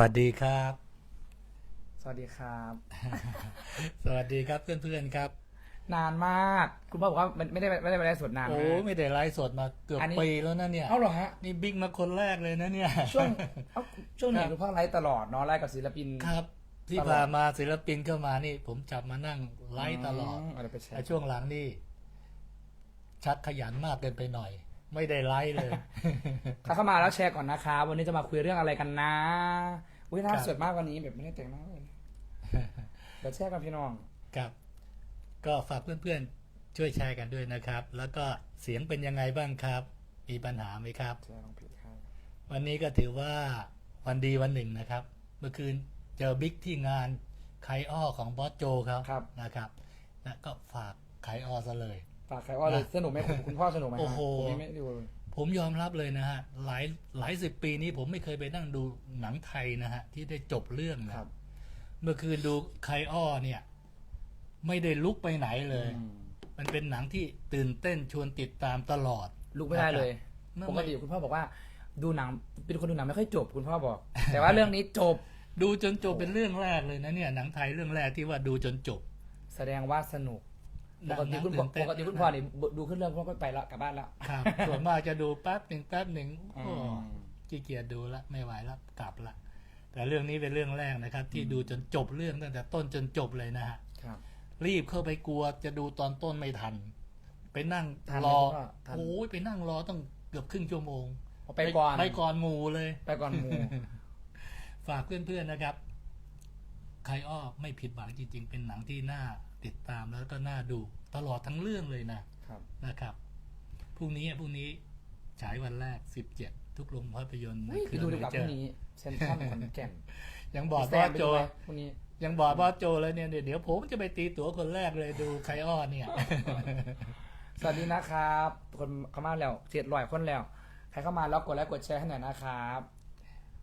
วัสดีครับ สวัสดีครับ สวัสดีครับเพื่อนๆครับ นานมาก คุณพ่อบอกว่ามันไม่ได้ไม่ได้ไปได้สดนานโอ้มาก ไม่ได้ไลฟ์สดมาเกือบอันนี้ ปีแล้วนะเนี่ย เอาเหรอฮะ นี่บิ๊กมาคนแรกเลยนะเนี่ย ช่วงเอ้าช่วงไหนครับคุณพ่อไลฟ์ตลอดเนาะไลฟ์กับศิลปินครับ ที่ตลอดผ่านมาศิลปินเข้ามานี่ ผมจับมานั่งไลฟ์ตลอดมอะไรไปแชแต่ร์ช่วงหลังนี่ ชักขยันมากเกินไปหน่อย ไม่ได้ไลฟ์เลย ถ้าเข้ามาแล้วแชร์ก่อนนะครับวันนี้จะมาคุยเรื่องอะไรกันนะ อุ้ยน่าครับสดมากวันนี้แบบไม่ได้แต่งหน้าเลยเดี๋ยวแชร์กันพี่น้องครับ ก็ฝากเพื่อนๆ ช่วยแชร์กันด้วยนะครับ แล้วก็เสียงเป็นยังไงบ้างครับ มีปัญหาไหมครับ แชร์ลองผิดครับวันนี้ก็ถือว่าวันดีวันหนึ่งนะครับ เมื่อคืนเจอบิ๊กที่งานไคอ้อของบอสโจเขาครับนะครับนะก็ฝากไคอ้อซะเลย ฝากใครว่าเลยสนุกไหมคุณคุณพ่อสนุกไหมฮะโอ้โห ผมยังไม่ได้ดูเลย ผมยอมรับเลยนะฮะหลายหลายสิบปีนี้ผมไม่เคยไปนั่งดูหนังไทยนะฮะ ที่ได้จบเรื่องนะครับเมื่อคืนดูไคอ้อเนี่ย ไม่ได้ลุกไปไหนเลยอืมมันเป็นหนังที่ตื่นเต้นชวนติดตามตลอด ลุกไม่ได้เลยนะครับปกติคุณพ่อบอกว่าดูหนังเป็นคนดูหนังไม่ค่อยจบคุณพ่อบอก แต่ว่าเรื่องนี้จบดูจนจบเป็นเรื่องแรกเลยนะเนี่ยหนังไทยเรื่องแรกที่ว่าดูจนจบ แสดงว่าสนุกห ปนังกติคุณพ่อตื่นเต้นปกติคุณพ่อนี่ดูขึ้นเรื่องพ่อก็ไปแล้วกลับบ้านแล้วครับส่วนมากจะดูแป๊บหนึ่งแป๊บหนึ่งอืโอ้มขี้เกียจดูละไม่ไหวละกลับละแต่เรื่องนี้เป็นเรื่องแรกนะครับ ที่ดูจนจบเรื่องตั้งแต่ต้นจนจบเลยนะฮะครับรีบเข้าไปกลัวจะดูตอนต้นไม่ทัน ไปนั่งทันไหมรอคุณพ่อทันโอ้ยไปนั่งรอต้องเกือบครึ่งชั่วโมงเอาไปก่อนไปก่อนหมูเลย ไปก่อนหมูฝากเพื่อนๆนะครับ ใครอ้อไม่ผิดหวังจริงๆ เป็นหนังที่น่า ติดตามแล้วก็น่าดูตลอดทั้งเรื่องเลยนะครับนะครับพรุ่งนี้พรุ่งนี้ฉายวันแรกสิบเจ็ดทุกโรงภาพยนตร์เฮ้ยไปดูดีกว่าพรุ่งนี้เซนทรัลขอนแก่นยังบอกแซว่ามไปโจดูไหมพรุ่งนี้ ยังบอกว่าโจแล้วเนี่ย เดี๋ยวผมจะไปตีตั๋วคนแรกเลยดูไคอ้อเนี่ย สวัสดีนะครับ คนเข้ามาแล้วเจ็ดร้อยคนแล้ว ใครเข้ามาแล้วกดไลค์กดแชร์ให้หน่อยนะครับ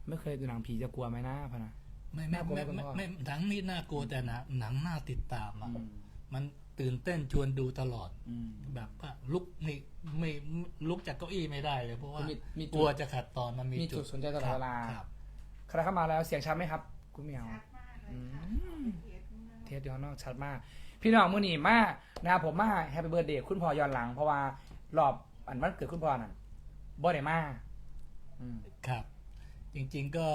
ไม่เคยดูหนังผีจะกลัวไหมนะพะนะ ไม่ไม่น่ากลัวไม่ไหมคุณไม่พ่อไม่หนังนี่น่ากลัวแต่หนังหนังน่าติดตามอะอืมมันตื่นเต้นชวนดูตลอด อืม แบบว่าลุกนี่ไม่ลุกจากเก้าอี้ไม่ได้เลยเพราะว่ามีมีจุดกลัวจะขัดตอนมันมีมีจุดสนใจตลอดเวลา ครับ ใครเข้ามาแล้วเสียงชัดไหมครับ คุณเหมียว ชัดมากเลยอืมค่ะเทสมากเทสย้อนนอกชัดมาก พี่น้องมื่อนี้มานะครับผมมาแฮปปี้เบิร์ดเดย์คุณพ่อย้อนหลัง เพราะว่ารอบอันวันเกิดคุณพ่อนั่นบ่ได้มาอืม ครับ จริงๆก็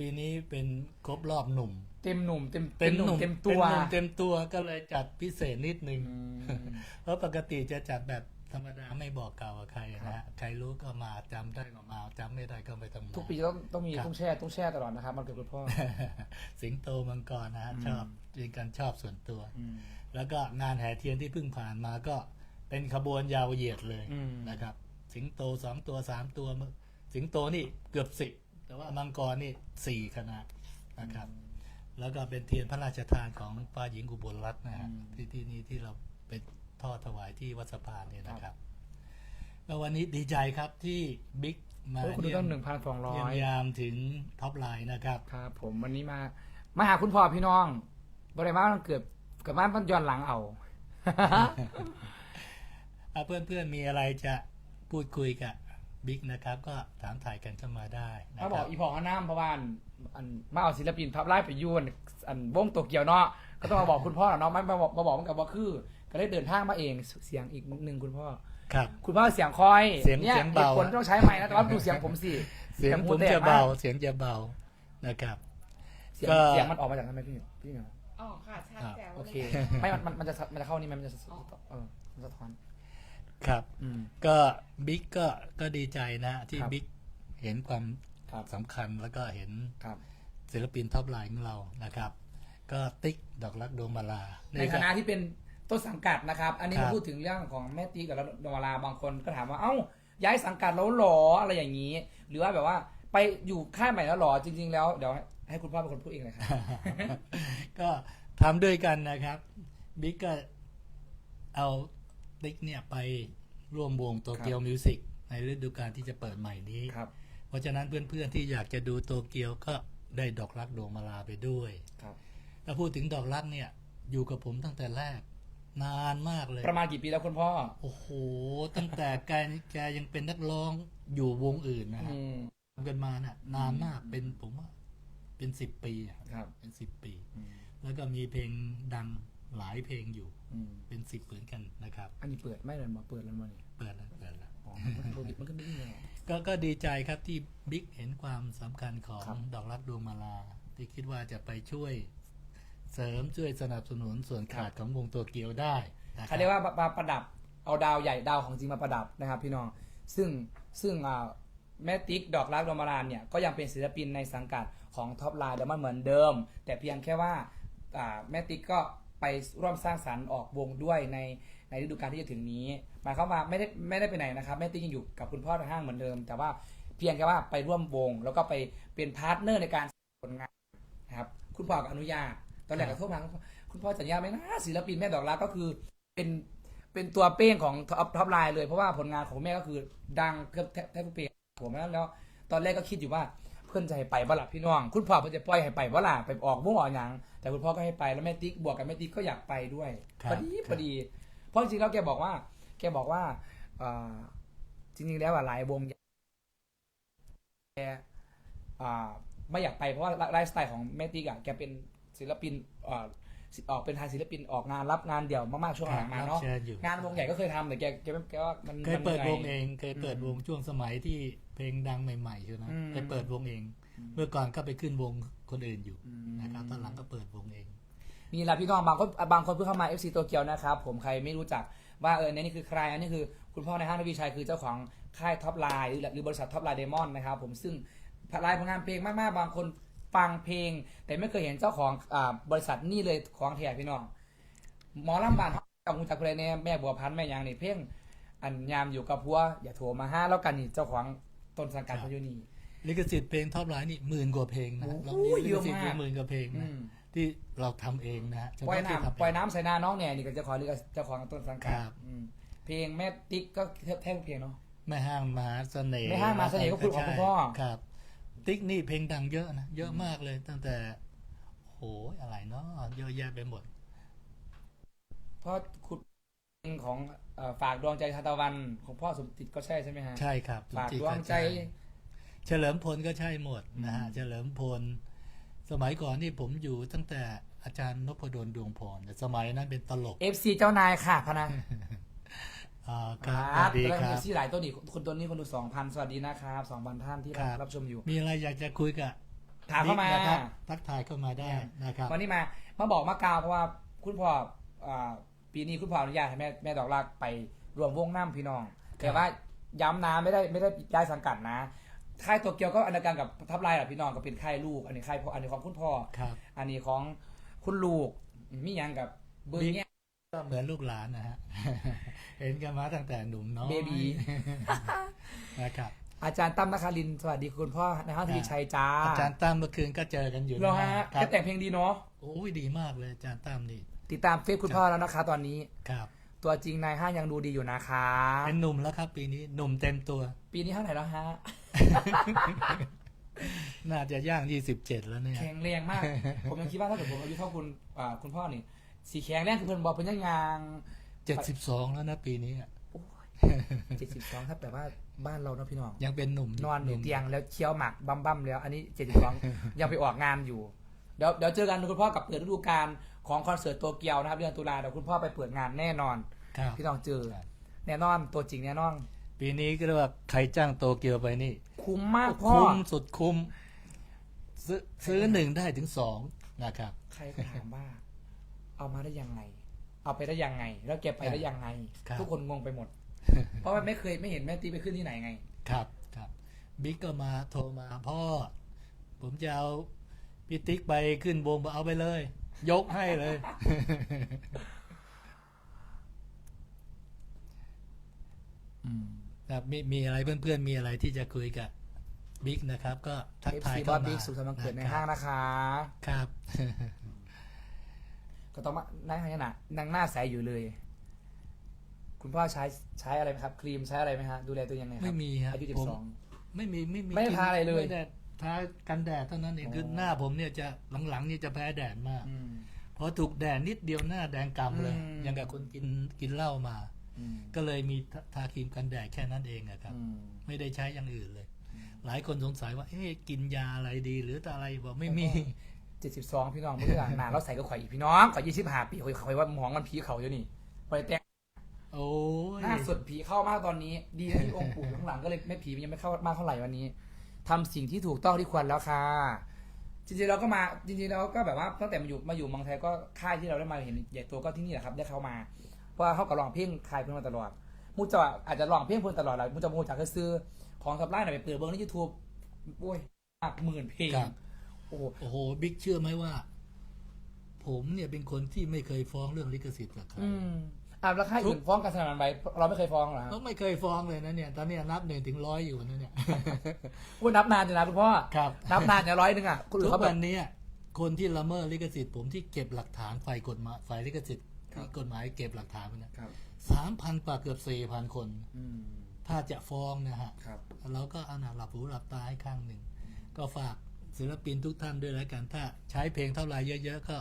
ปีนี้เป็นครบรอบหนุ่ม เต็มหนุ่มเต็มเป็นหนุ่หมนุ่มเต็มตัว เป็นหนุ่มเต็มตัวก็เลยจัดพิเศษนิดนึง อืม เพราะปกติจะจัดแบบธรรมดาไม่บอกกล่าวกับใครครันะบฮะใครรู้ก็มาจำได้ก็มาจำไม่ได้ก็ไม่ต้องมา ทุกปีต้องต้องมีครับ ต้องแช่ต้องแช่ตลอดนะครับมันเกิดคุณพ่อ สิงโตมังกรนะฮะอืม ชอบเป็นการชอบส่วนตัว อืม แล้วก็งานแห่เทียนที่เพิ่งผ่านมาก็เป็นขบวนยาวเหยียดเลยอืม นะครับ สิงโตสองตัวสามตัว สิงโตนี่เกือบสิบ แต่ว่ามังกรนี่สี่คณะนะครับ แล้วก็เป็นเทียนพระราชทานของป้าหญิงกุบลรัตน์นะฮะอืมที่ที่นี่ที่เราไปทอดถวายที่วัดสะพานเนี่ยนะคครัรับบแล้ววันนี้ดีใจครับที่บิ๊กมาโอ้ยคุณดูเยี่ยต้มงหนึ่งพันสองร้อเยี่ยมยยามถึงท็อปไลน์นะครับครับผมวันนี้มา มาหาคุณพ่อพี่น้องบริมาวันเกิดกับบ้านพันย้อนหลังเอาอะเพื่อนๆมีอะไรจะพูดคุยกับ บิ๊กนะครับ ก็ถามถ่ายกันเข้ามาได้นะถ้าคบอรักบอีพออันน้ำเพราะว่าอันอันมาเอาศิลปินพับไล่ไปยวนอันวงโตเกียวเนาะก็ต้องมาบอกคุณพ่อเนาะไม่มาบอกมาบอกมันกับว่าคือ ก็เลยเดินทางมาเองเสียงอีกหนึ่งคุณพ่อ ครับ คุณพ่อเสียงคอยเสียงนี่เสียงเบา หตุผลต้องใช้ไม้นะแต่ว่าดูเสียงผมสิเสียงหูผมแตกจะเบามกเสียงจะเบานะครับ เสียงก็ เสียงมันออกมาจากนั้นไหมพี่พี่เหมียวอ๋อค่ะชัดครับแจ๋วโอเคลยไม่มันมันมันจะมันจะเข้านี่ไหมมันจะเออมันสะท้อน ครับอืม ก็บิ๊กก็ก็ดีใจนะที่ครับบิ๊กเห็นความครับ สำคัญแล้วก็เห็นครับ ศิลปินท็อปไลน์ของเรานะครับ ก็ติ๊กดอกรักดวงมาลาในฐานะที่เป็นต้นสังกัดนะครับ อันนี้ครัมาบพูดถึงเรื่องของแม่ตีกับดวงวาราบางคนก็ถามว่าเอ้าย้ายสังกัดแล้วหรออะไรอย่างนี้ หรือว่าแบบว่าไปอยู่ค่ายใหม่แล้วหรอจริง ๆ แล้วเดี๋ยวให้คุณพ่อเป็นคนพูดเองเลยครับ ก็ทำด้วยกันนะครับบิ๊กก็เอาติ๊กเนี่ยไป ร่วมวงโตเกียวมิวสิกในฤดูกาลที่จะเปิดใหม่นี้ ครับ เพราะฉะนั้นเพื่อนๆที่อยากจะดูโตเกียวก็ได้ดอกรักดวงมาลาไปด้วยครับ ถ้าพูดถึงดอกรักเนี่ย อยู่กับผมตั้งแต่แรก นานมากเลย ประมาณกี่ปีแล้วคุณพ่อ โอ้โห ตั้งแต่แกแกยังเป็นนักร้องอยู่วงอื่นนะฮะอืม ทำกันมาน่ะ นานมากเป็นผมว่าเป็นสิบปีอะครับ เป็นสิบปีอืมแล้วก็มีเพลงดัง หลายเพลงอยู่อืมเป็นสิบเหมือนกันนะครับ อันนี้เปิดไม่เลยมาเปิดแล้วมาเนี่ยเปิดแล้วเปิดแล้วอ๋อมันก็มันก็ไม่ได้ไงก็ก็ดีใจครับที่บิ๊กเห็นความสำคัญของครับดอกรักดวงมาลา ที่คิดว่าจะไปช่วยเสริมช่วยสนับสนุนส่วนขาดของวงตัวเกียวได้นะคเขารับเรียกว่ามาประดับเอาดาวใหญ่ดาวของจริงมาประดับนะครับ พี่น้องซึ่งซึ่งอ่าแม่ติ๊กดอกรักดอมารานเนี่ยก็ยังเป็นศิลปินในสังกัดของท็อปไลน์เดมันเหมือนเดิม แต่เพียงแค่ว่าอ่าแม่ติ๊กก็ ไปร่วมสร้างสรรค์ออกวงด้วยในในฤดูกาลที่จะถึงนี้หมายความว่าไม่ได้ไม่ได้ไปไหนนะครับแม่ติ๊กยังอยู่กับคุณพ่อในห้างเหมือนเดิม แต่ว่าเพียงแค่ว่าไปร่วมวง แล้วก็ไปเป็นพาร์ทเนอร์ในการผลงานนะครับคุณพ่อก็อนุญาตตอนแรกก็โทษมาคุณพ่อจะอนุญาไหมนะศิลปินแม่ดอกรักก็คือเป็นเป็นตัวเป้งของท็อปท็อปไลน์เลยเพราะว่าผลงานของแม่ก็คือดังเกือบแทบแทบทุกเพลงผมแล้วแล้วตอนแรกก็คิดอยู่ว่า เพื่อนจะให้ไปบ่ล่ะพี่น้อง คุณพ่อเพื่อนจะปล่อยให้ไปบ่ล่ะไปออกวงออกหยังแต่คุณพ่อก็ให้ไปแล้วแม่ติ๊กบวกกับแม่ติ๊กก็อยากไปด้วยครัพบอดีครับพอดี เพราะจริงๆแล้วแกบอกว่า แกบอกว่าเอ่อจริงๆแล้วอะหลายวงแกอ่าไม่อยากไปเพราะว่าไลฟ์สไตล์ของแม่ติ๊กอะแกเป็นศิลปินเอ่อศิออกเป็นทางศิลปินออกงานรับงานเดี่ยวมากๆช่วงหลังมาเนาะรับชิญอยู่งานวงใหญ่ก็เคยทำแต่แกแกไม่แกว่ามันเคยเปิดมันหวนื่องเอง เคยเปิดอืมวงช่วงสมัยที่เพ ลงดังใหม่ๆใช่ไหมอืมเคยเปิดวงเอง เมื่อก่อนก็ไปขึ้นวงคนอื่นอยู่อืมนะครับตอนหลังก็เปิดวงเอง นี่แหละพี่น้องบางคนบางคนเพิ่งเข้ามา FC โตเกียวนะครับผมใครไม่รู้จักว่าเออเนี่ยนี่คือใครอันนี้คือคุณพ่อในห้างทวีชัยคือเจ้าของค่ายท็อปไลน์หรือหรือบริษัทท็อปไลน์เดมอนนะครับผมซึ่งรายผลงานเพลงมากๆ บางคนฟังเพลง แต่ไม่เคยเห็นเจ้าของอ่าบริษัทนี่เลยของแท้พี่น้องหมอลำบานกับมูจักเพลงเนี่ยแม่บัวพันธ์แม่ยางนี่เพลงอันยามอยู่กับพัวอย่าโทรมาห้าแล้วกันนี่เจ้าของ ต้นสังกัดครับพายุนีลิขสิทธิ์เพลงท็อปไลน์นี่หมื่นกว่าเพลงนะโอ้เราโหมีลิขสิทธิ์เยอะมากหมื่นกว่าเพลงอืนะมที่เราทำเองนะฮะเฉปล่อยพาะที่ทำน้ำเงปล่อยน้ำใส่นาน้องเนี่ยนี่ก็เจ้าของเจ้าของต้นสังกัดครับอืมเพลงแม่ติ๊กก็แทบทุกเพลงเนาะแม่ห้างมหาเสน่ห์แม่ห้างมหาเสน่ห์ก็คือของคุณพ่อครับ ติ๊กนี่เพลงดังเยอะนะเยอะมากเลยตั้งแต่โหยอะไรเนาะเยอะแยะไปหมดเพราะคุณเพลง ของเอ่อฝากดวงใจทานตะวันของพ่อสมจิตก็ใช่ใช่ไหมฮะใช่ครับฝากจริดๆวงใจก็ช่เฉลิมพลก็ใช่หมดนะฮะ อืม เฉลิมพล สมัยก่อนนี่ผมอยู่ตั้งแต่อาจารย์นพดลดวงพรแต่สมัยนั้นเป็นตลกเอฟซีเจ้านายค่ะพะนะอ่าครับสครัวับสดีแล้วคเอรับฟซีหลายตัวนี่คนตัวนี้คนดูสองพันสวัสดีนะครับสองพันท่านที่รับครับ รับชมอยู่ มีอะไรอยากจะคุยกับถามเข้ามา บิ๊กนะครับทักทายเข้ามาได้นะครับ วันนี้มามาบอกมากล่าวเพราะว่าคุณพ่ออ่า ปีนี้คุณพ่ออนุญาตให้แม่แม่ดอกรักไปรวมวงน้ำพี่น้อง แต่ว่าย้ำนะไม่ได้ไม่ได้ย้ายสังกัดนะค่ายโตเกียวก็อันเดียวกันกับทับไลน์แหละพี่น้องก็เป็นค่ายลูก อันนี้ค่ายพ่ออันนี้ของคุณพ่อครับ อันนี้ของคุณลูกมีหยังกับเบอร์เนี่ยก็เหมือนลูกหลานนะฮะ เห็นกันมาตั้งแต่หนุ่มน้อยเบบีนะครับ อาจารย์ตั้มนครินทร์สวัสดีคุณพ่อในห้างทวีชัยจ้าอาจารย์ตั้มเมื่อคืนก็เจอกันอยู่เหรอฮะครัแกบแต่งเพลงดีเนาะโอ้ยดีมากเลยอาจารย์ตั้มนี่ ติดตามเฟซคุณพ่อแล้วนะคะตอนนี้ ครับ ตัวจริงนายห้างยังดูดีอยู่นะคะ เป็นหนุ่มแล้วครับ ปีนี้หนุ่มเต็มตัว ปีนี้เท่าไหร่แล้วฮะ น่าจะย่างยี่สิบเจ็ดแล้วเนี่ยแข็งแรงมาก ผมยังคิดว่าถ้าเกิดผมอายุเท่าคุณอ่าคุณพ่อนี่สีแข็งแรงคือเพิ่นบอกเพิ่นยังยางเจ็ดสิบสองแล้วนะปีนี้อะเจ็ดสิบสองครับแต่ว่าบ้านเราเนาะพี่น้อง ยังเป็นหนุ่มนอนอยู่หมเตียงแล้วเคี้ยวหมักบั้มบั้มๆแล้ว อันนี้เจ็ดสิบสองยังไปออกงานอยู่ เดี๋ยวเดี๋ยวเจอกันคุณพ่อกับเปิดฤดูกาล ของคอนเสิร์ตโตเกียวนะครับเดือนตุลาเดี๋ยวคุณพ่อไปเปิดงานแน่นอน ครับพี่น้องเจอครับแน่นอนตัวจริงแน่นอน ปีนี้ก็เรียกว่าใครจ้างโตเกียวไปนี่ คุ้มมากพ่อ คุ้มสุดคุ้ม ซื้อซื้อหนึ่งได้ถึงสองนะครับ ใครก็ถามว่า เอามาได้ยังไง เอาไปได้ยังไง แล้วเก็บไปได้ยังไง ครับ ทุกคนงงไปหมด เพราะว่าไม่เคยไม่เห็นแม่ตีไปขึ้นที่ไหนไง ครับครับบิ๊กก็มาโทรมาพ่อ ผมจะเอาพี่ติ๊กไปขึ้นวงบอกเอาไปเลย ยกให้เลย อืมครับมีมีอะไรเพื่อนๆ มีอะไรที่จะคุยกับบิ๊กนะครับ ก็ทักเอฟทายซีบเข้าอสมาบิ๊กสุขสันต์วันเกิดในะครับห้างนะคะ ครับ ก็ต้องมานั่งให้หนะนั่งหน้าใสอยู่เลย คุณพ่อใช้ใช้อะไรไหมครับ ครีมใช้อะไรไหมฮะดูแลตัวยังไงครัไม่มีครับอายุสิผบมสอง ไม่มีไม่มีไม่ได้ทาอะไรเลยม่ด้ ทากันแดดเท่านั้นเองอ๋อคือหน้าผมเนี่ยจะหลังๆนี่จะแพ้แดดมากอืมพอถูกแดดนิดเดียวหน้าแดงกำเลยอืมอย่างกับคนกินกินเหล้ามาอืมก็เลยมีทาทาครีมกันแดดแค่นั้นเองอะครับอืมไม่ได้ใช้อย่างอื่นเลย หลายคนสงสัยว่าเอ๊ะกินยาอะไรดี หรืออะไรบอกไม่มีเจ็ดสิบสองพี่น้องเมื่อหนาเราใส่ก็ข่อยอีกพี่น้องข่อยยี่สิบห้าปีข่อยข่อยว่าหมองมันผีเขาอยู่นี่ข่อยแต่งโอ้ยหน้าสุดผีเข้ามากตอนนี้ ดีนะที่องค์ปู่ข้างหลังก็เลยไม่ผีมันยังไม่เข้ามากเท่าไหร่วันนี้ ทำสิ่งที่ถูกต้องที่ควรแล้วค่ะ จริงๆเราก็มาจริงๆเราก็แบบว่าตั้งแต่มาอยู่มาอยู่เมืองไทยก็ค่ายที่เราได้มาเห็นใหญ่ตัวก็ที่นี่แหละครับ ได้เข้ามา เพราะว่าเขาก็ร้องเพลงคายเพื่อนมาตลอดมูจะอาจจะร้องเพลงเพื่อนตลอดแหละมูจะมูจากก็ซื้อของทับไล่หน่อยไปเปิดเบิ้งในยูทูบโอ้ยมากหมื่นเพลงครับ โอ้โหโอ้โหบิ๊กเชื่อไหมว่า ผมเนี่ยเป็นคนที่ไม่เคยฟ้องเรื่องลิขสิทธิ์กับใคร อืม อ่าแล้วค่ายอื่นฟ้องกันสนั่นไหมเราไม่เคยฟ้องเหรอฮะก็ไม่เคยฟ้องเลยนะเนี่ย ตอนเนี้ยนับหนึ่งถึงร้อยอยู่นะเนี่ยพูดนับนานจังนะคุณพ่อครับ นับนานจะร้อยหนึ่งอะคุณทุอื่นกเขาแบวับนเนี้ยคนที่ละเมิดลิขสิทธิ์ผมที่เก็บหลักฐานฝ่ายกฎหมายฝ่ายลิขสิทธิ์ครับ ที่กฎหมายเก็บหลักฐานมันนะครับ สามพันกว่าเกือบสี่พันคน อืมถ้าจะฟ้องนะฮะ ครับ เราก็เอาหนาหลับหูหลับตาให้ข้างหนึ่ง ก็ฝากศิลปินทุกท่านด้วยแล้วกัน ถ้าใช้เพลงเท่าไหร่เยอะ ๆ ก็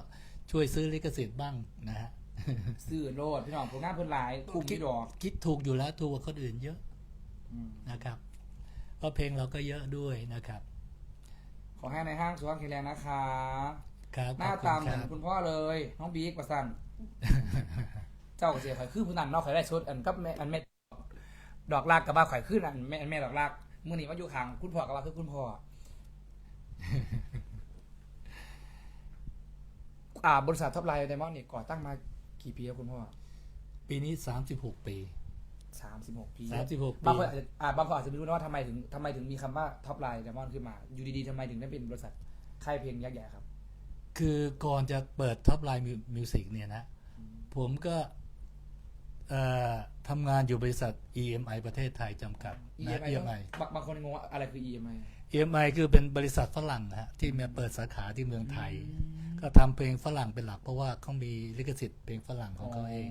ช่วยซื้อลิขสิทธิ์บ้างนะฮะ ซื้อโลดพี่น้องผลงานเพิ่นหลายคุ้มที่ดอกคิดถูกอยู่แล้วถูกกว่าคนอื่นเยอะอืมนะครับเพราะเพลงเราก็เยอะด้วยนะครับขอให้ในห้างสุขภาพแข็งแรงนะคะ ครับหน้าขอบตาคุณเหมือนครับคุณพ่อเลย น้องบิ๊กประสัน เจ้าก็เสียข่อยคือผู้นั้นเนอกข่อยได้ชุดอันกับแม่อันแม่ดอกลากกับบ้าข่อยขึ้นอันแม่อันแม่ดอกลากมื่อนี้มาอยู่ข้างคุณพ่อกับบ้าคือคุณพ่ออ่าบริษัทท็อปไลน์ไดมอนด์นี่ก่อตั้งมา กี่ปีแล้วคุณพ่อปีนี้36ปีสามสิบหกปี36ปีบางคนอาจจะอ่าบางคนอาจจะไม่รู้นะว่าทำไมถึงทำไมถึงมีคำว่าท็อปไลน์ไดมอนด์ขึ้นมา อยู่ดีๆทำไมถึงได้เป็นบริษัทค่ายเพลงยักษ์ใหญ่ครับ คือก่อนจะเปิดท็อปไลน์มิวสิกเนี่ยนะ ผมก็เอ่อทำงานอยู่บริษัท EMI ประเทศไทยจำกัดนะ EMI ต้อง EMI บางบางคนงงว่าอะไรคือ EMI EMI คือเป็นบริษัทฝรั่งนะฮะที่มาเปิดสาขาที่เมืองไทย ก็ทำเพลงฝรั่งเป็นหลัก เพราะว่าเขามีลิขสิทธิ์เพลงฝรั่งของเขาเอง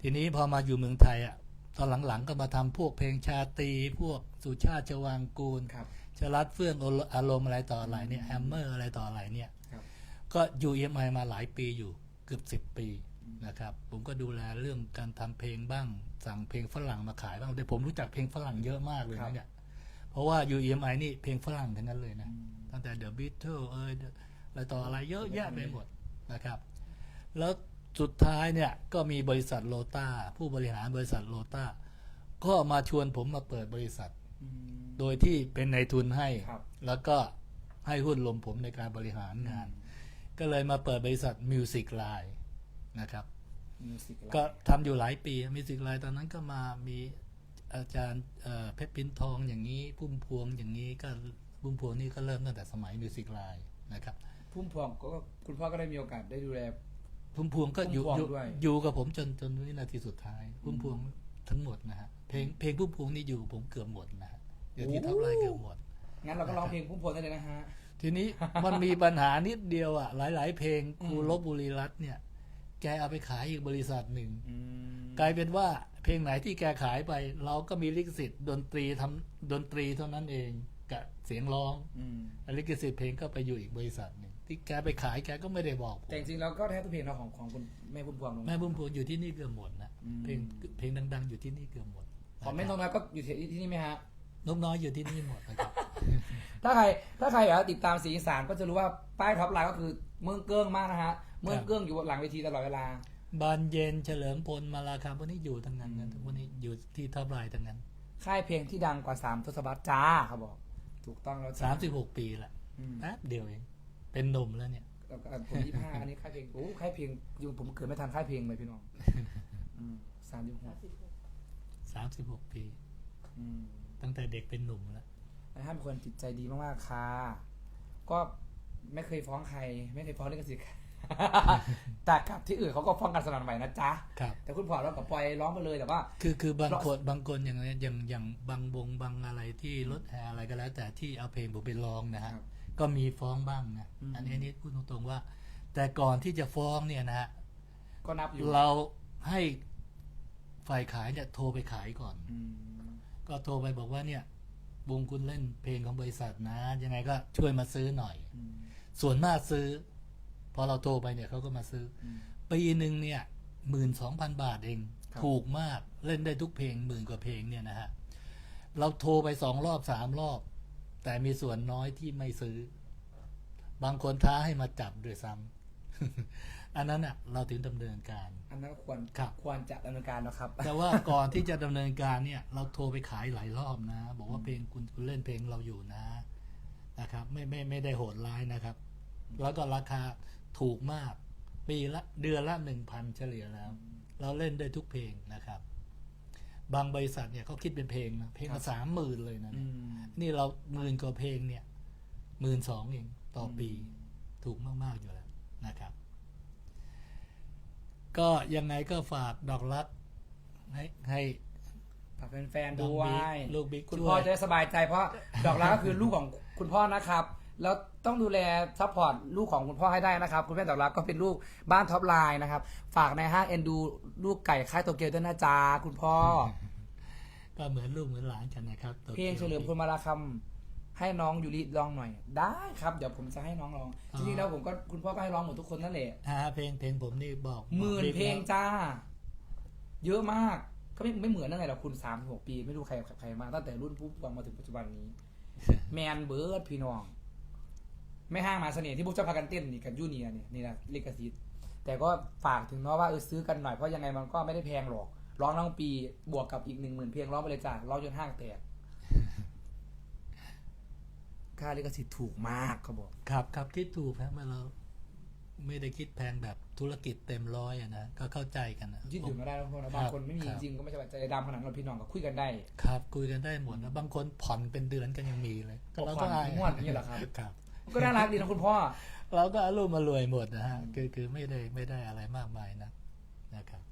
ทีนี้พอมาอยู่เมืองไทยอะตอนหลังๆก็มาทำพวกเพลงชาตรีพวกสุชาติชวางกูลครับ ชลัดเฟื่องอารมณ์อะไรต่ออะไรเนี่ยแฮมเมอร์อะไรต่ออะไรเนี่ยครับ ก็อยู่ EMI มาหลายปีอยู่เกือบสิบ10ปีนะครับ ผมก็ดูแลเรื่องการทำเพลงบ้าง สั่งเพลงฝรั่งมาขายบ้างแต่ผมรู้จักเพลงฝรั่งเยอะมากเลยครันะบเนี่ยเพราะว่าอยู่ EMI นี่เพลงฝรั่งทั้งนั้นเลยนะ ตั้งแต่ The Beatles เอย อะไรต่ออะไรเยอะแยะไปหมดนะครับ แล้วสุดท้ายเนี่ยก็มีบริษัทโลต้าผู้บริหารบริษัทโลต้าก็มาชวนผมมาเปิดบริษัทอืมโดยที่เป็นนายทุนให้ครับแล้วก็ให้หุ้นลมผมในการบริหารงาน ก็เลยมาเปิดบริษัท Music Line นะครับมิวสิกก็ทำอยู่หลายปี Music Line ตอนนั้นก็มามีอาจารย์เอ่อเพชรพินทองอย่างนี้ พุ่มพวงอย่างนี้ก็พุ่มพวงนี่ก็เริ่มตั้งแต่สมัย Music Line นะครับ พุ่มพวงก็คุณพ่อก็ได้มีโอกาสได้ดูแล พุ่มพวงก็อยู่พุ่มพวงอยู่ด้วย อยู่กับผมจนจนวินาทีสุดท้าย พุ่มพวงทั้งหมดนะฮะเพลงเพลงพุ่มพวงนี่อยู่กับผมเกือบหมดนะฮะเดี๋ยวที่ทับไลน์เกือบหมด งั้นเราก็ร้องเพลงพุ่มพวงได้เลยนะฮะ ทีนี้ มันมีปัญหานิดเดียวอะ หลาย ๆ เพลงอืมครูลบบุรีรัตน์เนี่ย แกเอาไปขายอีกบริษัทหนึ่ง อืมกลายเป็นว่าเพลงไหนที่แกขายไป เราก็มีลิขสิทธิ์ดนตรีทำดนตรีเท่านั้นเองกับเสียงร้อง อืม ลิขสิทธิ์เพลงก็ไปอยู่อีกบริษัทหนึ่ง ที่แกไปขายแกก็ไม่ได้บอกผมแต่จริงๆเราก็แท้ทุกเพลงเราของของคุณแม่พุ่มพวงลง แม่บุญพวงอยู่ที่นี่เกือบหมดนะอืม เพลงเพลงดัง ๆ อยู่ที่นี่เกือบหมดของแม่นกน้อยก็อยู่ที่ที่นี่ไหมฮะ นกน้อยอยู่ที่นี่หมดนะครับ ถ้าใครถ้าใครอยากติดตามสีอีสานก็จะรู้ว่าป้ายท็อปไลน์ก็คือเมืองเกิ้งมากนะฮะ เมืองเกิ้งอยู่หลังเวทีตลอดเวลา บานเย็นเฉลิมพลมาลาคาพวกนี้อยู่ทั้งนั้นนะพวกนี้อยู่ที่ท็อปไลน์ทั้งนั้น ค่ายเพลงที่ดังกว่าสามทศวรรษจ้าเขาบอก ถูกต้องแล้วจ้สามสิบหกปีละอืมแป๊บเดียวเอง เป็นหนุ่มแล้วเนี่ยแล้วก็ผมยี่ห้าอันนี้ค่ายเพลงโอ้ค่ายเพลงอยู่ผมเกิดไม่ทันค่ายเพลงเลยพี่น้องสามสิบหกสามสิบหกปีอืมตั้งแต่เด็กเป็นหนุ่มแล้วนายท่านเป็นคนจิตใจดีมากๆค่ะ ก็ไม่เคยฟ้องใคร ไม่เคยฟ้องลิขสิทธิ์แต่กับที่อื่นเขาก็ฟ้องกันสนั่นไหวนะจ๊ะครับแต่คุณพอเราก็ปล่อยร้องไปเลยแต่ว่า คือคือบางคนบางคนอย่างนี้อย่างอย่างบางวงบางอะไรที่รถแห่อะไรก็แล้ว แต่ที่เอาเพลงผมไปร้องนะฮะครับ ก็มีฟ้องบ้างนะอืมอันนี้อันนี้พูดตรงๆว่า แต่ก่อนที่จะฟ้องเนี่ยนะฮะก็นับอยู่เราให้ฝ่ายขายเนี่ยโทรไปขายก่อน อืมก็โทรไปบอกว่าเนี่ยวงคุณเล่นเพลงของบริษัทนะ ยังไงก็ช่วยมาซื้อหน่อย อืมส่วนมากซื้อ พอเราโทรไปเนี่ยเขาก็มาซื้อ อืม ปีหนึ่งเนี่ยหมื่นสองพันบาทเอง ครับ ถูกมากเล่นได้ทุกเพลงหมื่นกว่าเพลงเนี่ยนะฮะ เราโทรไปสองรอบสามรอบ แต่มีส่วนน้อยที่ไม่ซื้อ บางคนท้าให้มาจับด้วยซ้ำอันนั้นอะเราถึงดำเนินการ อันนั้นก็ควรครับ ควรจะดำเนินการนะครับ แต่ว่าก่อนที่จะดำเนินการเนี่ย เราโทรไปขายหลายรอบนะ บอกว่าเพลงคุณคุณเล่นเพลงเราอยู่นะนะครับ ไม่ไม่ไม่ได้โหดร้ายนะครับ แล้วก็ราคาถูกมาก ปีละเดือนละหนึ่งพันเฉลี่ยแล้ว เราเล่นได้ทุกเพลงนะครับ บางบริษัทเนี่ยเขาคิดเป็นเพลงนะเพลงครัละบสามหมื่นเลยนะอืมนี่เราหมื่นกว่าเพลงเนี่ยหมื่นสองเองต่ออมปีถูกมาก ๆ อยู่แล้วนะครับ ก็ยังไงก็ฝากดอกรักให้ให้ฝากแฟนๆน้องด้วบิ๊กยลูกบิ๊กคุณช่พ่อวยจะได้สบายใจเพราะดอกรักก็คือลูกของคุณพ่อนะครับ แล้วต้องดูแลซัพพอร์ตลูกของคุณพ่อให้ได้นะครับ คุณแม่ดอกรักก็เป็นลูกบ้านท็อปไลน์นะครับ ฝากในห้างเอ็นดูลูกไก่ค่ายโตเกียวด้วยนะจ๊ะคุณพ่อ ก็เหมือนลูกเหมือนหลานกันนะครับตัวเพลงเฉลิมพลมาราคำให้น้องยูริลองหน่อย ได้ครับ เดี๋ยวผมจะให้น้องลองจริงๆแล้วผมก็คุณพ่อก็ให้ร้องหมดทุกคนนั่นแหละฮะเพลงเพลงผมนี่บอกหมื่นบอกเพลงแล้วจ้า เยอะมากก็ไม่ไม่เหมือนนั่นไงหรอกคุณสามหกปี ไม่รู้ใครใครมาตั้งแต่รุ่นผู้ปองมาถึงปัจจุบันนี้ แมนเบิร์ดพี่น้อง ไม่ห้างมาเสน่ห์ที่พวกเจ้าพากันเต้นนี่กันยูเนียเนี่ยนี่นะลิขสิทธิ์แต่ก็ฝากถึงเนาะว่าเออซื้อกันหน่อยเพราะยังไงมันก็ไม่ได้แพงหรอก ร้องทั้งปีบวกกับอีกหนึ่งหมื่นเพลงร้องไปเลยจ้าร้องจนห้างแตกค่าลิขสิทธิ์ถูกมากเขาบอกครับครับคิดถูกครับเมื่อเราไม่ได้คิดแพงแบบธุรกิจเต็มร้อยอะนะก็เข้าใจกันนะยืดหยุ่นมาได้แล้วพวกนะครับบางคนไม่มีครัจบริงๆก็ไม่ใช่ว่าใจดำขนาดนั้นหรอกพี่น้องก็คุยกันได้ ครับ คุยกันได้หมดนะบางคนผ่อนเป็นเดือนกันยังมีเลยผ่อนเราก็อายงวดอย่างนี้เหรอครับครับ ก็น่ารักดีนะคุณพ่อ เราก็อารมณ์มารวยหมดนะฮะคือคือไม่ได้ไม่ได้อะไรมากมายนะนะครับ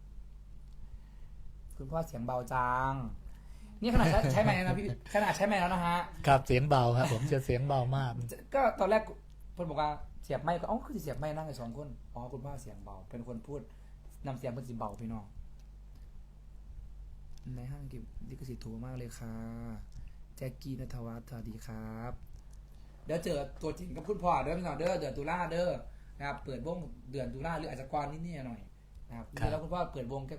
คุณพ่อเสียงเบาจัง นี่ขนาดใช้ใช้ไมค์แล้วนะพี่ขนาดใช้ไมค์แล้วนะฮะ ครับเสียงเบาครับผมจะเสียงเบามาก ก็ตอนแรกเพิ่นบอกว่าเสียบไมค์ก็อ๋อคือสิเสียบไมค์นั่งกันสองคนอ๋อคุณพ่อเสียงเบา เป็นคนพูดนำเสียงเป็นสิเบาพี่น้องในห้างกิบดิกสิทธิ์ถูกมากเลยค่ะ แจ็คกี้นัทวัฒน์สวัสดีครับ เดี๋ยวเจอตัวจริงกับคุณพ่อเด้อพี่น้องเด้อเดือนตุลาเด้อนะครับเปิดวงเดือนตุลาหรืออาจจะก่อนนิดนี่หน่อยนะครับครับ แล้วคุณพ่อเปิดวงแค่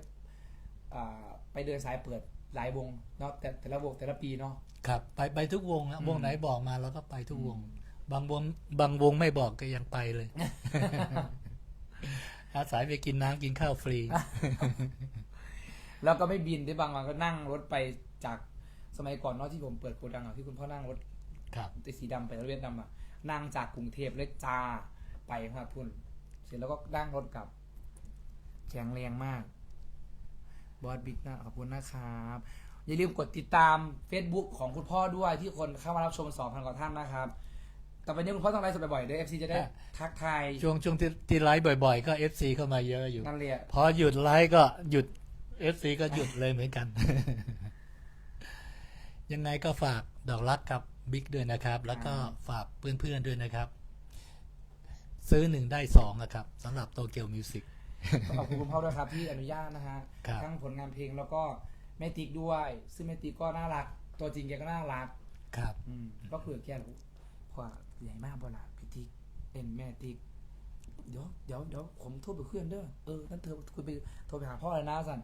อ่าไปเดินสายเปิดหลายวงเนาะแต่แต่ละวงแต่ละปีเนาะ ครับ ไปไปทุกวงนะอืม วงไหนบอกมาเราก็ไปทุกวง บางวงบางวงไม่บอกก็ยังไปเลย อาศัยไปกินน้ำกินข้าวฟรี แล้วก็ไม่บินได้บางวันก็นั่งรถไปจากสมัยก่อนเนาะที่ผมเปิดโกดังอะที่คุณพ่อนั่งรถ ครับตีสีดำไปแล้วเวียดนามอะนั่งจากกรุงเทพเลยจ้าไปครับพุ่น เสร็จแล้วก็นั่งรถกลับแข็งแรงมาก บอสบิ๊กนะขอบคุณนะครับ อย่าลืมกดติดตาม Facebook ของคุณพ่อด้วยที่คนเข้ามารับชม2,000กว่าท่านนะครับต่อไปนี้คุณพ่อต้องไลฟ์สดบ่อยๆเด้อ FC จะได้อะทักทายช่วงช่วงที่ที่ไลฟ์บ่อยๆ ก็เอฟซีเข้ามาเยอะอยู่นั่นเลยอะพอหยุดไลฟ์ก็หยุดเอฟซีก็หยุดเลยเหมือนกัน ยังไงก็ฝากดอกรักกับ บิ๊กด้วยนะครับ แล้วก็ฝากเพื่อนๆด้วยนะครับ ซื้อหนึ่งได้สองนะครับสำหรับโตเกียวมิวสิกขอบคุณคุณพ่อด้วยครับที่อนุญาตนะฮะครับทั้งผลงานเพลงแล้วก็แม่ติ๊กด้วย ซึ่งแม่ติ๊กก็น่ารัก ตัวจริงแกก็น่ารัก ครับ อืมก็คุยกับแกแล้วเพราะว่าใหญ่มากบลาพี่ติ๊กเป็นแม่ติ๊กเดี๋ยวเดี๋ยวเดี๋ยวผมโทรไปเพื่อนเด้อเออนั่นเธอคุยไปโทรไปหาพ่อเลยนะสัน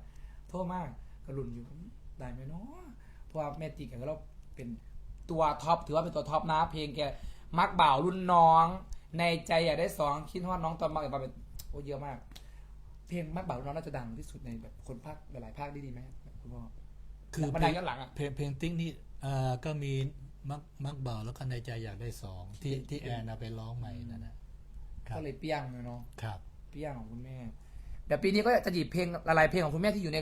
โทรมากกระลุนอยู่อืมได้ไหมเนาะเพราะว่าแม่ติ๊กแกก็เราเป็น ตัวท็อปถือว่าเป็นตัวท็อปนะ เพลงแกมักบ่าวรุ่นน้อง ในใจอยากได้สองคิดว่าน้องตอนมากแบบโอ้เยอะมาก เพลงมักบ่าวรุ่นน้องน่าจะดังที่สุดในแบบคนภาคหลายๆภาคได้ดีไหมคุณพ่อคือบันเพไดลงย้อนหลังอะ เพลงเพลงติ๊กนี่เอ่อก็มีมักมักเบาแล้วก็ในใจอยากได้สองที่ที่แอนเอาไปร้องใหม่นั่นนะครับก็เลยเปี้ยงเลยเนาะครับ เปี้ยงของคุณแม่เดี๋ยวปีนี้ก็จะหยิบเพลงหลายๆเพลงของคุณแม่ที่อยู่ใน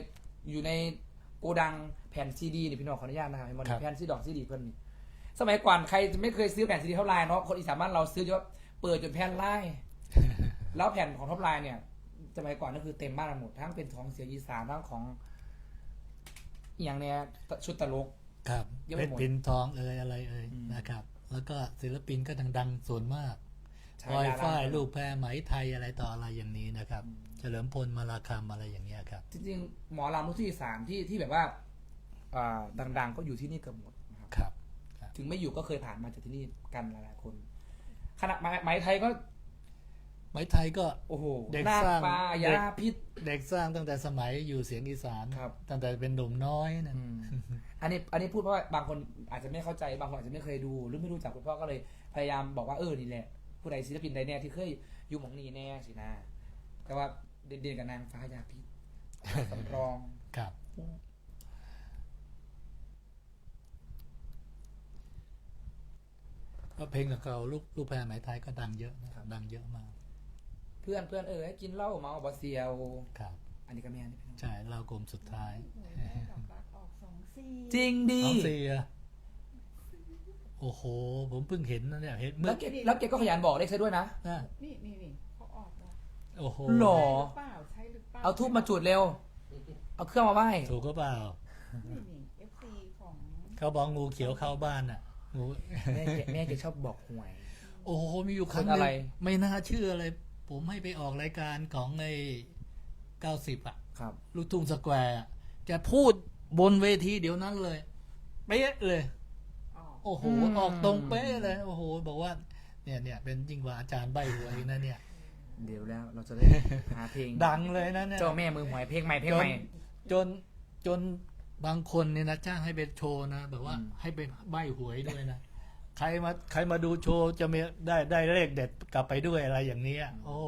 อยู่ในโกดังแผ่นซีดีนี่พี่น้องขออนุญาตนะครับให้หมดครับแผ่นซีดอกซีดีเพิ่นนี่ สมัยก่อนใครไม่เคยซื้อแผ่นซีดีเท่าไลน์เนาะคนอีสานบ้านเราซื้อเยอะเปิดจนแผ่นไล่แล้วแผ่นของท็อปไลน์เนี่ยสมัยก่อนก็คือเต็มบ้านหมดทั้งเป็นของเสียงอีสานทั้งของอหย่างเนี้ยชุดตลกครับเยอะเพไปชหมรดพินทองเอ่ยอะไรเอ่ยอืมนะครับ แล้วก็ศิลปินก็ดัง ๆ ส่วนมากฉาปอยยาฝ้ายร้นลูกแพรไหมไทยอะไรต่ออะไรอย่างนี้นะครับ เฉลิมพลมาลาคำอะไรอย่างเงี้ยครับ จริงๆ หมอลำลูกที่อีสานที่ที่แบบว่าอ่าดัง ๆ ก็อยู่ที่นี่เกือบหมดนะครับครับ ถึงไม่อยู่ก็เคยผ่านมาจากที่นี่กันหลายๆคนขณะไหมไหมไทยก็ไหมไทยก็ โอ้โหเด็กนาสร้างฟ้าเด็กยาพิษ เด็กสร้างตั้งแต่สมัยอยู่เสียงอีสานครับตั้งแต่เป็นหนุ่มน้อยนะอืมอันนี้ อันนี้พูดเพราะว่าบางคนอาจจะไม่เข้าใจ บางคนอาจจะไม่เคยดู หรือไม่รู้จักคุณพ่อก็เลยพยายามบอกว่าเออนี่แหละ ผู้ใดศิลปินใดแน่ที่เคยอยู่หมองนี้แน่สินะ แต่ว่าเด่นๆกับนางฟ้ายาพิษสำรองครับ เพลงของเขาลูกลูกแพรไหมไทยก็ดังเยอะนะครับดังเยอะมาก เพื่อนเพื่อนเออให้กินเหล้าเมาบอเซียวครับ อันนี้ก็แม่นี่พี่น้องใช่เรากลมสุดท้ายหวยแม่ดอกรักออกสองสี่จริงดีน้องเสียโอ้โห ผมเพิ่งเห็นนะเนี่ยเห็นเมื่แล้อวแกแล้วแกก็ขยันบอกเลขใช่ด้วยนะน่ะนี่นี่นี่เขาออกแล้วโอ้โหหรอใช่หรือเปล่าใช่หรือเปล่าเอาทูบมาจุดเร็ว เอาเครื่องมาไหว้ถูกก็เปล่า นี่นี่เอฟซีของเขาบอกงูเขียวเข้าบ้านอะ งูแม่แกแม่แกชอบบอกหวย โอ้โหมีอยู่ครั้งคนหอะนึไรงไม่น่าเชื่อเลย ผมให้ไปออกรายการของในเก้าสิบอะครับ ลูกทุ่งสแควร์อะแกพูดบนเวทีเดี๋ยวนั้นเลย เป๊ะเลยออกโอ้โห อืม ออกตรงเป๊ะเลย โอ้โห บอกว่า เนี่ยเนี่ยเป็นยิ่งกว่าอาจารย์ใบหวยนะเนี่ย เดี๋ยวแล้วเราจะได้หาเพลงดังเลยนะเนี่ย เจ้าแม่มือหวยเพลงใหม่เพลงจใหนม่ จนจน บางคนเนี่ยนะจ้างให้ไปโชว์นะแบบว่าอืมให้ไปใบหวยด้วยนะใครมาใครมาดูโชว์จะมีได้ได้เลขเด็ดกลับไปด้วยอะไรอย่างเนี้ยโอ้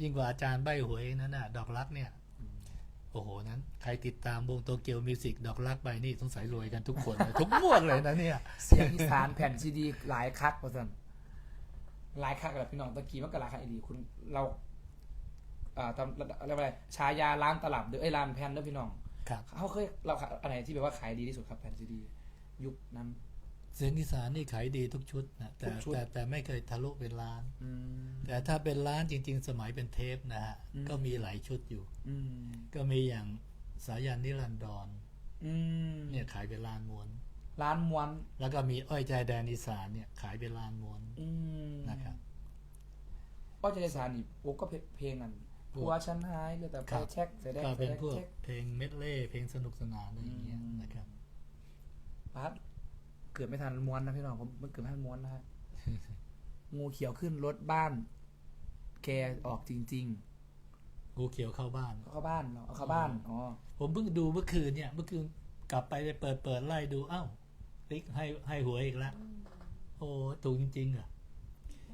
ยิ่งกว่าอาจารย์ใบหวยนั่นน่ะ ดอกรักเนี่ย โอ้โหนั้น ใครติดตามวงโตเกียวมิวสิกดอกรักไปนี่สงสัยรวยกันทุกคนเลยทุกงวดเลยนะเนี่ย เสียงอีสานแผ่นซีดี หลายคักเพราะฉะนั้นหลายคักกับพี่น้องตะกี้มันก็หลายคักอีดีคุณเราอ่าทำอะไรยกว่าอะไรฉายาร้านตลับเด้อไอ้ยร้านแผ่นเด้อพี่น้อง ครับเขาเคยเราขายอะไรที่แบบว่าขายดีที่สุดครับแผ่นซีดียุคนั้น เสียงอีสานนี่ขายดีทุกชุดนะแต่ทุกชุด แต่แต่ไม่เคยทะลุเป็นล้าน อืม แต่ถ้าเป็นล้านจริง ๆ สมัยเป็นเทปนะฮะอืม ก็มีหลายชุดอยู่ อืมก็มีอย่างสายันนิรันดรอืมเนี่ยขายเป็นล้านม้วน ร้านม้วนแล้วก็มีอ้อยใจแดนอีสานเนี่ยขายเป็นล้านม้วนอืมนะครับป้าใจสารนี่โอ้ก็เพลงนั้น พวกผัวฉันหายเหลยแต่ไฟครับแช็คเสียแดงก็เป็นพวกเช็คเพลงเมดเล่เพลงสนุกสนานอะไรอย่างเงี้ยอืมนะครับพัดเกิดไม่ทันม้วนนะพี่น้องผมมันเกิดไม่ทันม้วนนะฮะงูเขียวขึ้นรถบ้าน แกออกจริงงูเขียวเข้าบ้านๆเขาเข้าบ้านเหรอเอาเข้าบ้านอ๋อผมเพิ่งดูเมื่อคืนเนี่ย เมื่อคืนกลับไปไปเปิดเปิดไล่ดูอ้าวติ๊กให้ให้หวยอีกแล้วอืมโอ้ถูกจริงๆเหรอ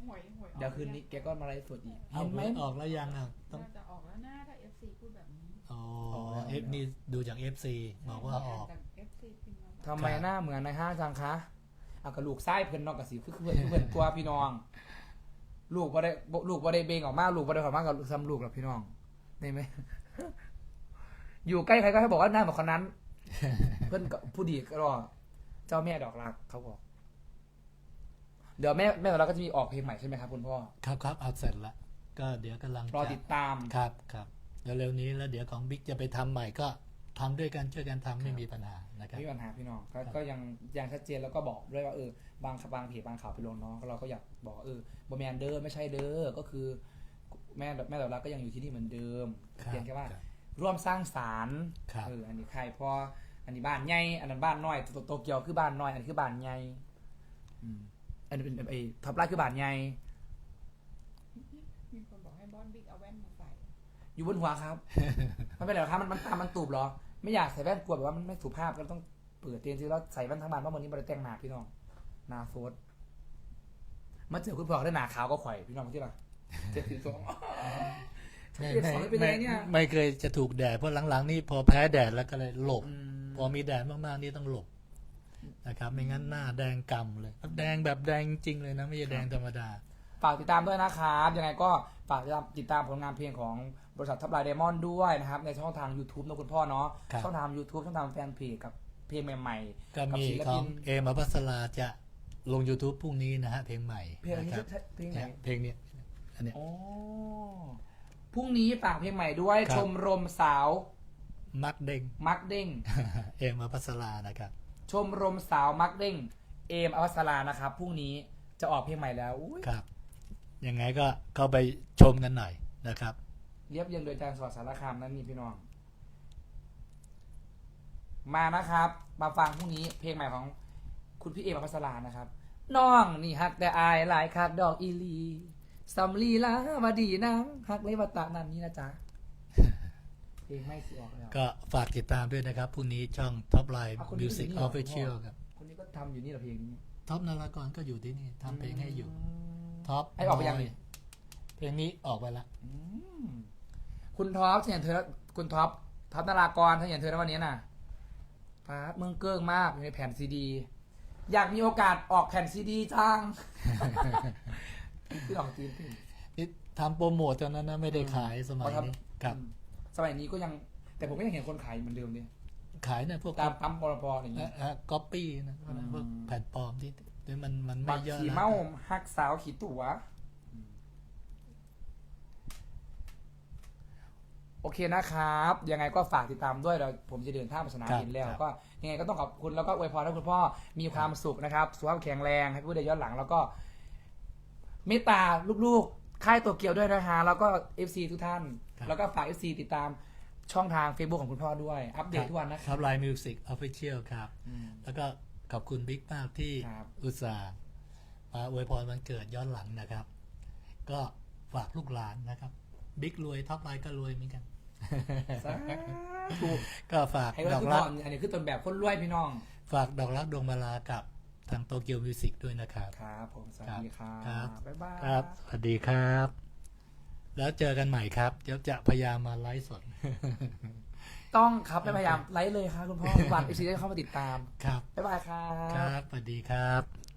หวยหวยออกเดี๋ยวคืนนี้แกก็มาไลฟ์สดอีกเอาเห็นหไหมวยออกแล้วยังอะต้องน่าจะออกแล้วนะถ้าเอฟซีพูดแบบนี้อ๋อออกแล้วเอฟนี่ดูจากเอฟซีบอกว่าออก เอฟซีพิมพ์มาว่าทำไมหน้าเหมือนในห้างจังคะเอากระลูกไส้เพิ่นเนอกกระสีคือเพื่อนเพื่อนกลัวพี่น้อง ลูกบ่ได้บ่ลูกบ่ได้เบงออกมาลูกบ่ได้ออกมากับซ้ำลูกหรอกพี่น้องได้ไหม อยู่ใกล้ใครก็ให้บอกว่าหน้าเหมือนคนนั้น เพื่อนก็ผู้ดีก็รอเจ้าแม่ดอกรักเขาบอก เดี๋ยวแม่แม่ดอกรักก็จะมีออกเพลงใหม่ใช่ไหมครับคุณพ่อ ครับครับเอาเสร็จละก็เดี๋ยวกำลังรอจะติดตาม ครับครับเร็วๆนี้แล้วเดี๋ยวของบิ๊กจะไปทำใหม่ก็ทำด้วยกันช่วยกันทำไม่มีปัญหานะครับ ไม่มีปัญหาพี่น้องก็ครับก็ยังยังชัดเจนแล้วก็บอกด้วยว่าเออบางบางเพจบางข่าวไปลงเนาะเราก็อยากบอกว่าเออบอแมนเดอร์ไม่ใช่เด้อก็คือแม่แม่ดอกรักก็ยังอยู่ที่นี่เหมือนเดิมครับเพียงแค่ว่า ครับร่วมสร้างสารรค์ครับ เอออันนี้ใครพออันนี้บ้านใหญ่อันนั้นบ้านน้อยโตโตเกียวคือบ้านน้อยอันนี้คือบ้านใหญ่อืม อันนี้เป็นไอ้ท็อปไลน์คือบ้านใหญ่มีคนบอกให้บอนบิ๊กเอาแว่นมาใส่อยู่บนหัวครับ มันเป็นอะไรหรอครับมันมันตามมันตูบเหรอ ไม่อยากใส่แว่นกลัวแบบว่ามันไม่สุภาพก็ต้องเปิดเตียงที่แล้วใส่แว่นทั้งบานเพราะวันนี้มันแต่งหนาพี่น้องหนาโฟดมาเจอคุณพ่อได้หนาขาวก็ข่อยพี่น้องที่ละเจ็ดสิบสองไม่เปลี่ยนไม่ของเป็นไงไม่เนี่ยไม่เคยจะถูกแดดเพราะหลังๆนี่พอแพ้แดดแล้วก็เลยหลบอืมพอมีแดดมากๆนี่ต้องหลบ นะครับไม่งั้นหน้าแดงกำเลยแดงแบบแดงจริงเลยนะไม่ใช่แดงธรรมดา ฝากติดตามด้วยนะครับยังไงก็ฝากติดตามติดตามผลงานเพลงของบริษัททับไลน์ไดมอนด์ด้วยนะครับ ในช่องทาง YouTube นะคุณพ่อเนาะครับช่องทาง YouTube ช่องทางแฟนเพจกับเพลงใหม่ๆก็กับมีศิลขอปิงนเอมาพัสราจะลง YouTube พรุ่งนี้นะฮะเพลงใหม่เพลงอันนี้นะครับใช่เพลงไหนเนี่ยเพลงเนี้ยอันเนี้ยอ๋อพรุ่งนี้ฝากเพลงใหม่ด้วยครับชมรมสาว มักเด้งมักเด้งเอมาพัสรานะครับ ชมรมสาวมักเด้งเอมอวัสรานะครับพรุ่งนี้จะออกเพลงใหม่แล้วอุ๊ยครับ ยังไงก็เข้าไปชมกันหน่อยนะครับ เรียบเรียงโดยอาจารย์สวัสดิ์สารคามนั่นนี่พี่น้อง มานะครับ มาฟังพรุ่งนี้เพลงใหม่ของคุณพี่เอมอวัสรานะครับ น้องนี่ฮักแต่อายหลายคักดอกอีหลีสำลีลาวดีนางฮักเลวตะนันนี่นะจ๊ะ เพลงไม่สิออกแล้วก็ฝากติดตามด้วยนะครับพรุ่งนี้ช่อง Top Line อะคนนี้ Music อยู่นี่เหรอ Official ครับคนนี้ก็ทำอยู่นี่เหรอเพลงนี้ ท็อปนารากรก็อยู่ที่นี่ทำเพลงให้อยู่ท็อปไอ้ออกไปยังบนี่เพลงนี้ออกไปแล้วอืมคุณท็อปฉันเห็นเธอแล้วคุณท็อปท็อปนารากรฉันเห็นเธอแล้ววันนี้น่ะป้าดมึงเกิ้งมากอยู่ในแผ่นซีดี อยากมีโอกาสออกแผ่นซีดีจังที่ออกจีนที่ นี่ทำโปรโมทตอนนั้นนะไม่ได้ขายสมัยนี้ครับ อืม สมัยนี้ก็ยัง แต่ผมก็ยังเห็นคนขายเหมือนเดิมเลยขายเนี่ยพวกตามปั๊มปตทอย่างเงี้ยก๊อปปี้นะอืมพวกแผ่นปลอมที่ที่มันมันบัไม่กเยอะขี่นะเมาฮักสาวขี่ตั๋วโอเคนะครับ ยังไงก็ฝากติดตามด้วยเราผมจะเดินทางไปสนามบินแล้ว ก็ยังไงก็ต้องขอบคุณแล้วก็อวยพรให้คุณพ่อมีความสุขนะครับสุขภาพแข็งแรงให้ผู้ใดย้อนหลังแล้วก็เมตตาลูกๆ ค่ายตัวเกียวด้วยนะฮะแล้วก็ FC ทุกท่านแล้วก็ฝาก FC ติดตามช่องทาง Facebook ของคุณพ่อด้วย อัปเดตทุกวันนะคครับ รับไลน์มิวสิกออฟฟิเชียลครับ อืม แล้วก็ขอบคุณบิ๊กมากที่ครับ อุตส่าห์มาอวยพรวันเกิดย้อนหลังนะครับ ก็ฝากลูกหลานนะครับ บิ๊กรวยท็อปไลน์ก็รวยเหมือนกัน สาธุก็ฝากให้ดเราอกทุกรัคกนอันนี้คือต้นแบบคนรวยพี่น้อง ฝากดอกรักดวงมาลากับ ทางโตเกียวมิวสิกด้วยนะครับ ครับผมสวัสดีครับครับ บ๊ายบาย ครับ สวัสดีครับ แล้วเจอกันใหม่ครับ เดี๋ยวจะพยายามมาไลฟ์สด ต้องครับได้พยายามไลฟ์เลยครับคุณพ่อวันเอซีได้เข้ามาติดตาม ครับ บ๊ายบายครัครับบสวัสดีครับ